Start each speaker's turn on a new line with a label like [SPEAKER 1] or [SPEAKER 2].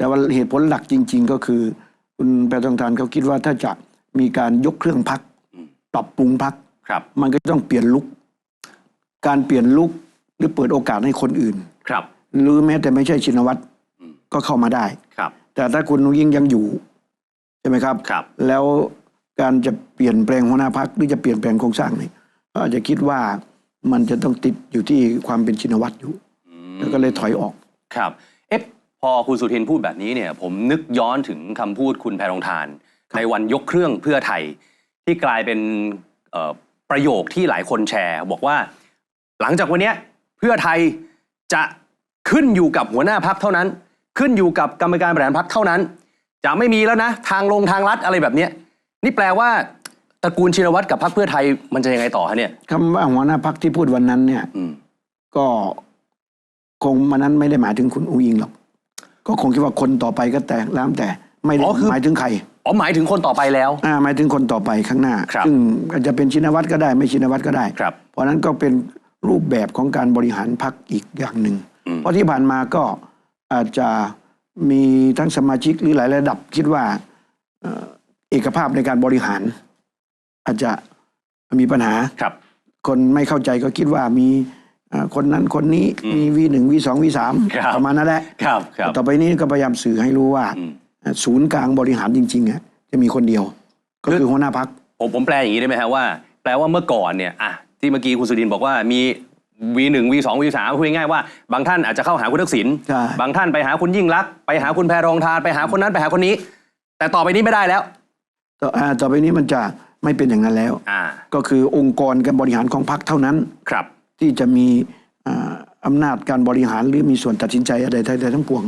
[SPEAKER 1] แต่ว่าเหตุผลหลักจริง ๆ ก็คือ คุณแพทองทานเขาคิดว่าถ้าจะมีการยกเครื่องพักปรับปรุงพัก
[SPEAKER 2] ครับ
[SPEAKER 1] มันก็ต้องเปลี่ยนลุก การเปลี่ยนลุกหรือเปิดโอกาสให้คนอื่น
[SPEAKER 2] ครับ
[SPEAKER 1] หรือแม้แต่ไม่ใช่ชินวัตร
[SPEAKER 2] อืม
[SPEAKER 1] ก็เข้ามาได้
[SPEAKER 2] ครับ
[SPEAKER 1] แต่ถ้าคุณนุ้งยิ่งยังอยู่ใช่ไหมครับ
[SPEAKER 2] ครับ
[SPEAKER 1] แล้วการจะเปลี่ยนแปลงหัวหน้าพักหรือจะเปลี่ยนแปลงโครงสร้างนี่ก็อาจจะคิดว่ามันจะต้องติดอยู่ที่ความเป็นชินวัตรอยู่ แล้วก็เลยถอยออก
[SPEAKER 2] ครับ เอ๊ะ พอคุณสุทินพูดแบบนี้เนี่ยผมนึกย้อนถึงคำพูดคุณแพรองทาน ในวันยกเครื่องเพื่อไทย ที่กลายเป็นเอ่อประโยคที่หลายคนแชร์ บอกว่า หลังจากวันเนี้ยเพื่อไทยจะขึ้นอยู่กับหัวหน้าพักเท่านั้น ขึ้นอยู่กับกรรมการบริหารพักเท่านั้น จะไม่มีแล้วนะ ทางลงทางลัดอะไรแบบเนี้ยนี่แปลว่าตระกูลชินวัตรกับพรรคเพื่อไทยมันจะยังไงต่อฮะเนี่ย
[SPEAKER 1] คำว่าหัวหน้าพักที่พูดวันนั้นเนี่ย
[SPEAKER 2] อืม
[SPEAKER 1] ก็คงมันนั้นไม่ได้หมายถึงคุณอูอิงหรอก ก็คงคิดว่าคนต่อไปก็แต่แล้วแต่ไม่ได้
[SPEAKER 2] อ๋อคือ
[SPEAKER 1] หมายถึงใคร
[SPEAKER 2] อ๋อหมายถึงคนต่อไปแล้ว
[SPEAKER 1] อ่าหมายถึงคนต่อไปข้างหน้า
[SPEAKER 2] ครับ
[SPEAKER 1] ซึ่งอาจจะเป็นชินวัตรก็ได้ไม่ชินวัตรก็ได้
[SPEAKER 2] ครับ
[SPEAKER 1] เพราะฉะนั้นก็เป็นรูปแบบของการบริหารพักอีกอย่างหนึ่ง
[SPEAKER 2] อืม
[SPEAKER 1] เพราะที่ผ่านมาก็อาจจะมีทั้งสมาชิกหรือหลายระดับคิดว่าเอ่อเอกภาพในการบริหาร อาจจะมีปัญหา
[SPEAKER 2] ครับ
[SPEAKER 1] คนไม่เข้าใจก็คิดว่ามีเอ่อ คนนั้นคนนี้
[SPEAKER 2] อืม
[SPEAKER 1] มีวีหนึ่งวีสองวีสาม
[SPEAKER 2] ครับ
[SPEAKER 1] ประมาณนั้นแหละ
[SPEAKER 2] ครับครับ
[SPEAKER 1] ต่อไปนี้ก็พยายามสื่อให้รู้ว่า
[SPEAKER 2] อืม
[SPEAKER 1] ศูนย์กลางบริหารจริงๆอะจะมีคนเดียว ก็คือหัวหน้าพัก
[SPEAKER 2] ผมผมแปลอย่างนี้ได้ไหมฮะว่า แปลว่าเมื่อก่อนเนี่ยอะที่เมื่อกี้คุณสุดินบอกว่ามี V1 V2 V3 พูดง่ายๆว่าบางท่านอาจจะเข้าหาคุณทักษิณ
[SPEAKER 1] ใช่
[SPEAKER 2] บางท่านไปหาคุณยิ่งรักษณ์ไปหาคุณแพรองทานไปหาคนนั้นไปหาคนนี้ แต่ต่อไปนี้ไม่ได้แล้ว
[SPEAKER 1] ต่ออ่าต่อไปนี้มันจะไม่เป็นอย่างนั้นแล้ว
[SPEAKER 2] อ่า
[SPEAKER 1] ก็คือองค์กรการบริหารของพรรคเท่านั้น
[SPEAKER 2] ครับ
[SPEAKER 1] ที่จะมีอำนาจการบริหารหรือมีส่วนตัดสินใจอะไรใดๆทั้งปวง